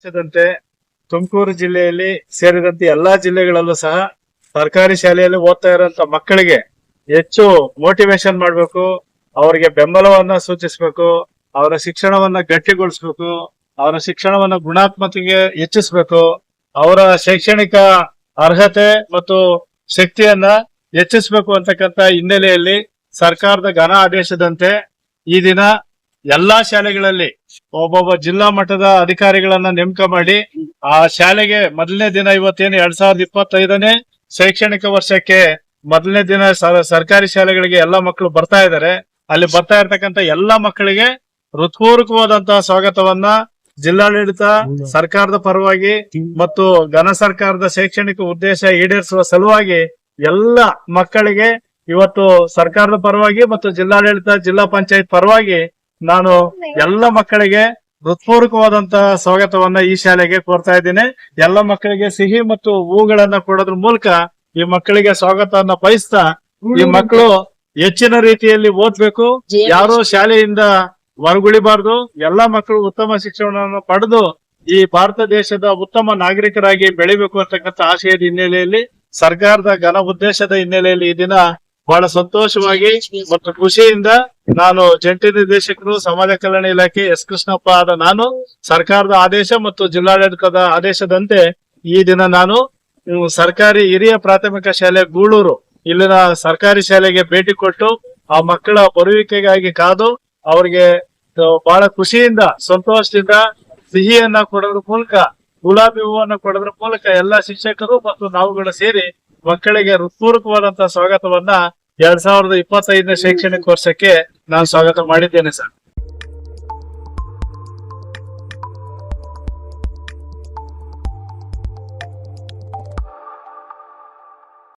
ರಾಜ್ಯದಂತೆ ತುಮಕೂರು ಜಿಲ್ಲೆಯಲ್ಲಿ ಸೇರಿದಂತೆ ಎಲ್ಲಾ ಜಿಲ್ಲೆಗಳಲ್ಲೂ ಸಹ ಸರ್ಕಾರಿ ಶಾಲೆಯಲ್ಲಿ ಓದ್ತಾ ಇರುವಂತ ಮಕ್ಕಳಿಗೆ ಹೆಚ್ಚು ಮೋಟಿವೇಶನ್ ಮಾಡಬೇಕು, ಅವರಿಗೆ ಬೆಂಬಲವನ್ನ ಸೂಚಿಸಬೇಕು, ಅವರ ಶಿಕ್ಷಣವನ್ನ ಗಟ್ಟಿಗೊಳಿಸಬೇಕು, ಅವರ ಶಿಕ್ಷಣವನ್ನ ಗುಣಾತ್ಮಕತೆಗೆ ಹೆಚ್ಚಿಸಬೇಕು, ಅವರ ಶೈಕ್ಷಣಿಕ ಅರ್ಹತೆ ಮತ್ತು ಶಕ್ತಿಯನ್ನ ಹೆಚ್ಚಿಸಬೇಕು ಅಂತಕ್ಕಂತ ಹಿನ್ನೆಲೆಯಲ್ಲಿ ಸರ್ಕಾರದ ಘನ ಆದೇಶದಂತೆ ಈ ದಿನ ಎಲ್ಲಾ ಶಾಲೆಗಳಲ್ಲಿ ಒಬ್ಬೊಬ್ಬ ಜಿಲ್ಲಾ ಮಟ್ಟದ ಅಧಿಕಾರಿಗಳನ್ನ ನೇಮಕ ಮಾಡಿ ಆ ಶಾಲೆಗೆ ಮೊದಲನೇ ದಿನ ಇವತ್ತೇನು ಎರಡ್ ಸಾವಿರದ ಇಪ್ಪತ್ತೈದನೇ ಶೈಕ್ಷಣಿಕ ವರ್ಷಕ್ಕೆ ಮೊದಲನೇ ದಿನ ಸರ್ಕಾರಿ ಶಾಲೆಗಳಿಗೆ ಎಲ್ಲಾ ಮಕ್ಕಳು ಬರ್ತಾ ಇದ್ದಾರೆ ಅಲ್ಲಿ ಬರ್ತಾ ಇರ್ತಕ್ಕಂತ ಎಲ್ಲಾ ಮಕ್ಕಳಿಗೆ ಹೃತ್ಪೂರ್ವಕವಾದಂತಹ ಸ್ವಾಗತವನ್ನ ಜಿಲ್ಲಾಡಳಿತ, ಸರ್ಕಾರದ ಪರವಾಗಿ ಮತ್ತು ಘನ ಸರ್ಕಾರದ ಶೈಕ್ಷಣಿಕ ಉದ್ದೇಶ ಈಡೇರಿಸುವ ಸಲುವಾಗಿ ಎಲ್ಲ ಮಕ್ಕಳಿಗೆ ಇವತ್ತು ಸರ್ಕಾರದ ಪರವಾಗಿ ಮತ್ತು ಜಿಲ್ಲಾಡಳಿತ, ಜಿಲ್ಲಾ ಪಂಚಾಯತ್ ಪರವಾಗಿ ನಾನು ಎಲ್ಲ ಮಕ್ಕಳಿಗೆ ಹೃತ್ಪೂರ್ವಕವಾದಂತಹ ಸ್ವಾಗತವನ್ನ ಈ ಶಾಲೆಗೆ ಕೋರ್ತಾ ಇದ್ದೀನಿ. ಎಲ್ಲ ಮಕ್ಕಳಿಗೆ ಸಿಹಿ ಮತ್ತು ಹೂಗಳನ್ನ ಕೊಡೋದ್ರ ಮೂಲಕ ಈ ಮಕ್ಕಳಿಗೆ ಸ್ವಾಗತವನ್ನ ಬಯಸ್ತಾ ಈ ಮಕ್ಕಳು ಹೆಚ್ಚಿನ ರೀತಿಯಲ್ಲಿ ಓದ್ಬೇಕು. ಯಾರು ಶಾಲೆಯಿಂದ ಹೊರಗುಳಿಬಾರ್ದು. ಎಲ್ಲಾ ಮಕ್ಕಳು ಉತ್ತಮ ಶಿಕ್ಷಣವನ್ನು ಪಡೆದು ಈ ಭಾರತ ದೇಶದ ಉತ್ತಮ ನಾಗರಿಕರಾಗಿ ಬೆಳಿಬೇಕು ಅಂತಕ್ಕಂಥ ಆಶಯದ ಹಿನ್ನೆಲೆಯಲ್ಲಿ ಸರ್ಕಾರದ ಘನ ಉದ್ದೇಶದ ಹಿನ್ನೆಲೆಯಲ್ಲಿ ಈ ದಿನ ಬಹಳ ಸಂತೋಷವಾಗಿ ಮತ್ತು ಖುಷಿಯಿಂದ ನಾನು ಜಂಟಿ ನಿರ್ದೇಶಕರು, ಸಮಾಜ ಕಲ್ಯಾಣ ಇಲಾಖೆ, ಎಸ್. ಕೃಷ್ಣಪ್ಪ ಆದ ನಾನು, ಸರ್ಕಾರದ ಆದೇಶ ಮತ್ತು ಜಿಲ್ಲಾಡಳಿತದ ಆದೇಶದಂತೆ ಈ ದಿನ ನಾನು ಸರ್ಕಾರಿ ಹಿರಿಯ ಪ್ರಾಥಮಿಕ ಶಾಲೆ ಗೂಳೂರು. ಇಲ್ಲಿನ ಸರ್ಕಾರಿ ಶಾಲೆಗೆ ಭೇಟಿ ಕೊಟ್ಟು ಆ ಮಕ್ಕಳ ಬರುವಿಕೆಗಾಗಿ ಕಾದು ಅವರಿಗೆ ಬಹಳ ಖುಷಿಯಿಂದ, ಸಂತೋಷದಿಂದ ಸಿಹಿಯನ್ನ ಕೊಡೋದ್ರ ಮೂಲಕ, ಗುಲಾಬಿ ಹೂವನ್ನ ಕೊಡೋದ್ರ ಮೂಲಕ ಎಲ್ಲಾ ಶಿಕ್ಷಕರು ಮತ್ತು ನಾವುಗಳು ಸೇರಿ ಮಕ್ಕಳಿಗೆ ಹೃತ್ಪೂರ್ವಕವಾದಂತಹ ಸ್ವಾಗತವನ್ನ ಎರಡ್ ಸಾವಿರದ ಇಪ್ಪತ್ತೈದನೇ ಶೈಕ್ಷಣಿಕ ವರ್ಷಕ್ಕೆ ನಾನು ಸ್ವಾಗತ ಮಾಡಿದ್ದೇನೆ ಸರ್.